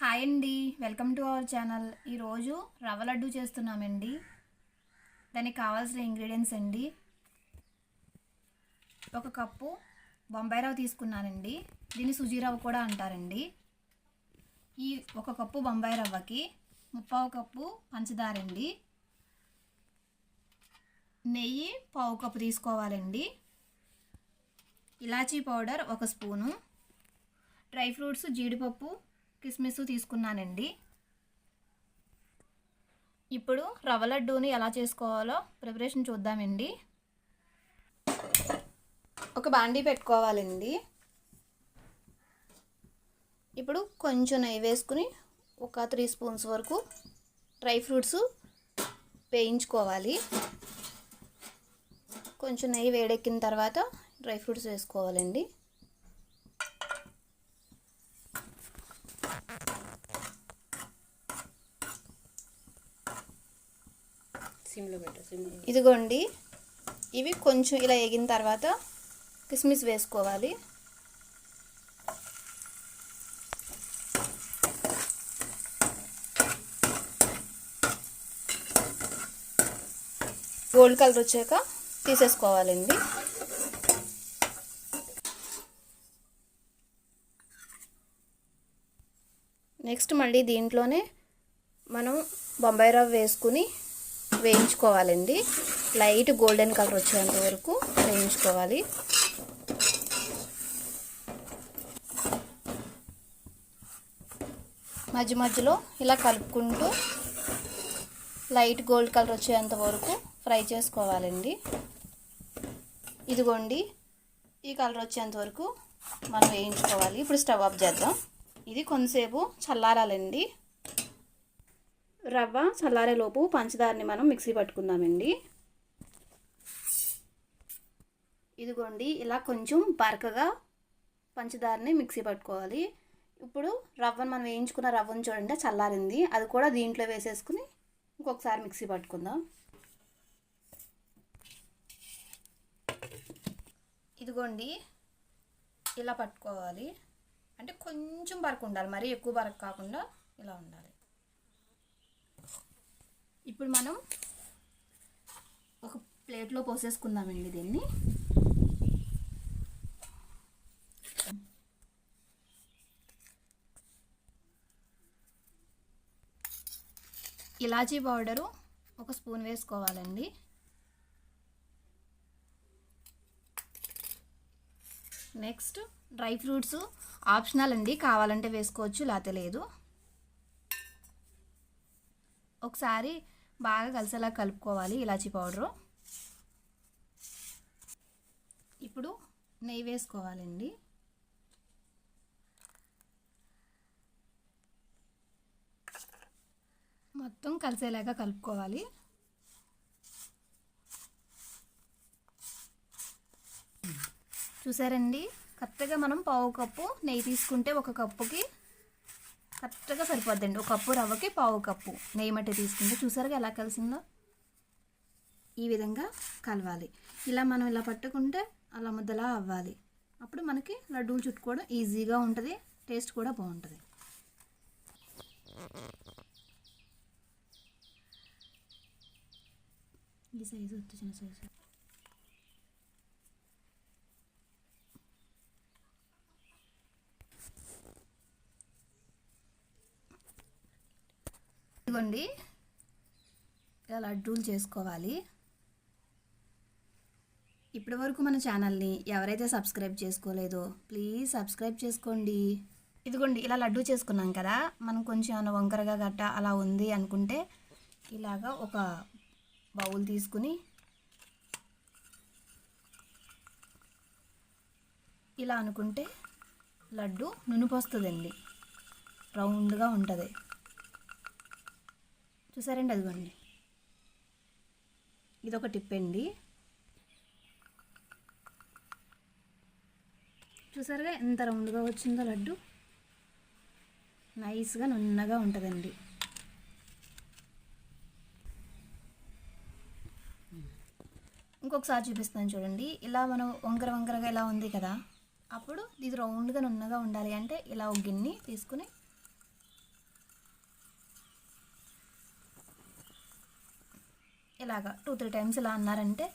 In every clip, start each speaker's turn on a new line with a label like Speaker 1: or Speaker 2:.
Speaker 1: Hi అండి. Welcome to our channel. ఈరోజు రవ్వ లడ్డు చేస్తున్నామండి. దానికి కావాల్సిన ఇంగ్రీడియంట్స్ అండి. ఒక కప్పు బొంబాయి రవ్వ తీసుకున్నానండి. దీన్ని సుజీ రవ్వ కూడా అంటారండి. ఈ ఒక కప్పు బొంబాయి రవ్వకి ముప్పావు కప్పు పంచదార అండి నెయ్యి పావు కప్పు తీసుకోవాలండి. ఇలాచీ పౌడర్ ఒక స్పూను. డ్రై ఫ్రూట్స్ జీడిపప్పు కిస్మిస్ తీసుకున్నానండి. ఇప్పుడు రవ్వ లడ్డూని ఎలా చేసుకోవాలో ప్రిపరేషన్ చూద్దామండి. ఒక బాండీ పెట్టుకోవాలండి. ఇప్పుడు కొంచెం నెయ్యి వేసుకుని ఒక త్రీ స్పూన్స్ వరకు డ్రై ఫ్రూట్స్ వేయించుకోవాలి. కొంచెం నెయ్యి వేడెక్కిన తర్వాత డ్రై ఫ్రూట్స్ వేసుకోవాలండి. ఇదిగోండి. ఇవి కొంచెం ఇలా ఎగిన తర్వాత కిస్మిస్ వేసుకోవాలి. గోల్డ్ కలర్ వచ్చాక తీసేసుకోవాలండి. నెక్స్ట్ మళ్ళీ దీంట్లోనే మనం బొంబాయి రవ్వ వేసుకుని వేయించుకోవాలండి. లైట్ గోల్డెన్ కలర్ వచ్చేంత వరకు వేయించుకోవాలి. మధ్య మధ్యలో ఇలా కలుపుకుంటూ లైట్ గోల్డ్ కలర్ వచ్చేంత వరకు ఫ్రై చేసుకోవాలండి. ఇదిగోండి ఈ కలర్ వచ్చేంత వరకు మనం వేయించుకోవాలి. ఇప్పుడు స్టవ్ ఆఫ్ చేద్దాం. ఇది కొంతసేపు చల్లారాలండి. రవ్వ చల్లారేలోపు పంచదారని మనం మిక్సీ పట్టుకుందామండి. ఇదిగోండి ఇలా కొంచెం బరకగా పంచదారని మిక్సీ పట్టుకోవాలి. ఇప్పుడు రవ్వను మనం వేయించుకున్న రవ్వను చూడండి చల్లారింది. అది కూడా దీంట్లో వేసేసుకుని ఇంకొకసారి మిక్సీ పట్టుకుందాం. ఇదిగోండి ఇలా పట్టుకోవాలి. అంటే కొంచెం బరకు ఉండాలి మరీ ఎక్కువ బరకు కాకుండా ఇలా ఉండాలి. ఇప్పుడు మనం ఒక ప్లేట్లో పోసేసుకుందామండి దీన్ని. ఇలాచీ పౌడరు ఒక స్పూన్ వేసుకోవాలండి. నెక్స్ట్ డ్రై ఫ్రూట్స్ ఆప్షనల్ అండి కావాలంటే వేసుకోవచ్చు లేకపోతే లేదు. ఒకసారి బాగా కలిసేలా కలుపుకోవాలి ఇలాచీ పౌడరు. ఇప్పుడు నెయ్యి వేసుకోవాలండి. మొత్తం కలిసేలాగా కలుపుకోవాలి. చూసారండి? కరెక్ట్గా మనం పావు కప్పు నెయ్యి తీసుకుంటే ఒక కప్పుకి కరెక్ట్గా సరిపోద్దండి. ఒక కప్పు రవ్వకి పావు కప్పు నెయ్యి మట్టి తీసుకుంటే చూసారుగా ఎలా కలిసిందో? ఈ విధంగా కలవాలి. ఇలా మనం ఇలా పట్టుకుంటే అలా ముద్దలా అవ్వాలి. అప్పుడు మనకి లడ్డూలు చుట్టుకోవడం ఈజీగా ఉంటుంది టేస్ట్ కూడా బాగుంటుంది. ఈ సైజు చిన్న సైజు. ఇదిగోండి. ఇలా లడ్డూలు చేసుకోవాలి. ఇప్పటి వరకు మన ఛానల్ని ఎవరైతే సబ్స్క్రైబ్ చేసుకోలేదో ప్లీజ్ సబ్స్క్రైబ్ చేసుకోండి. ఇదిగోండి ఇలా లడ్డూ చేసుకున్నాం కదా. మనం కొంచెం ఏమైనా వంకరగా గట్ట అలా ఉంది అనుకుంటే ఇలాగా ఒక బౌల్ తీసుకుని ఇలా అనుకుంటే లడ్డు నునుపు వస్తుందండి. రౌండ్గా ఉంటుంది. చూసారండి అదిగోండి. ఇది ఒక టిప్ అండి చూసారుగా ఎంత రౌండ్గా వచ్చిందో లడ్డు. నైస్గా నున్నగా ఉంటుందండి. ఇంకొకసారి చూపిస్తాను చూడండి. ఇలా మనం వంకర వంకరగా ఇలా ఉంది కదా. అప్పుడు ఇది రౌండ్గా నున్నగా ఉండాలి అంటే ఇలా ఒక గిన్నె తీసుకుని ఇలాగా టూ త్రీ టైమ్స్ ఇలా అన్నారంటే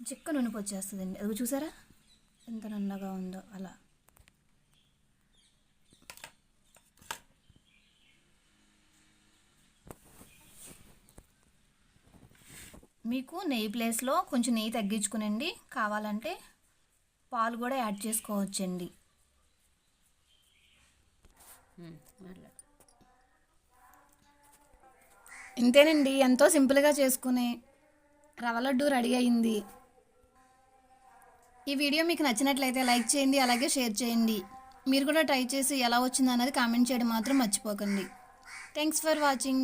Speaker 1: చిక్క నునుపు వచ్చేస్తుందండి. అది చూసారా? ఎంత నున్నగా ఉందో అలా. మీకు నెయ్యి ప్లేస్లో కొంచెం నెయ్యి తగ్గించుకునండి. కావాలంటే పాలు కూడా యాడ్ చేసుకోవచ్చండి. ఇంతేనండి ఎంతో సింపుల్గా చేసుకునే రవ్వ లడ్డు రెడీ అయింది. ఈ వీడియో మీకు నచ్చినట్లయితే లైక్ చేయండి అలాగే షేర్ చేయండి. మీరు కూడా ట్రై చేసి ఎలా వచ్చింది అన్నది కామెంట్ చేయడం మాత్రం మర్చిపోకండి. Thanks for watching.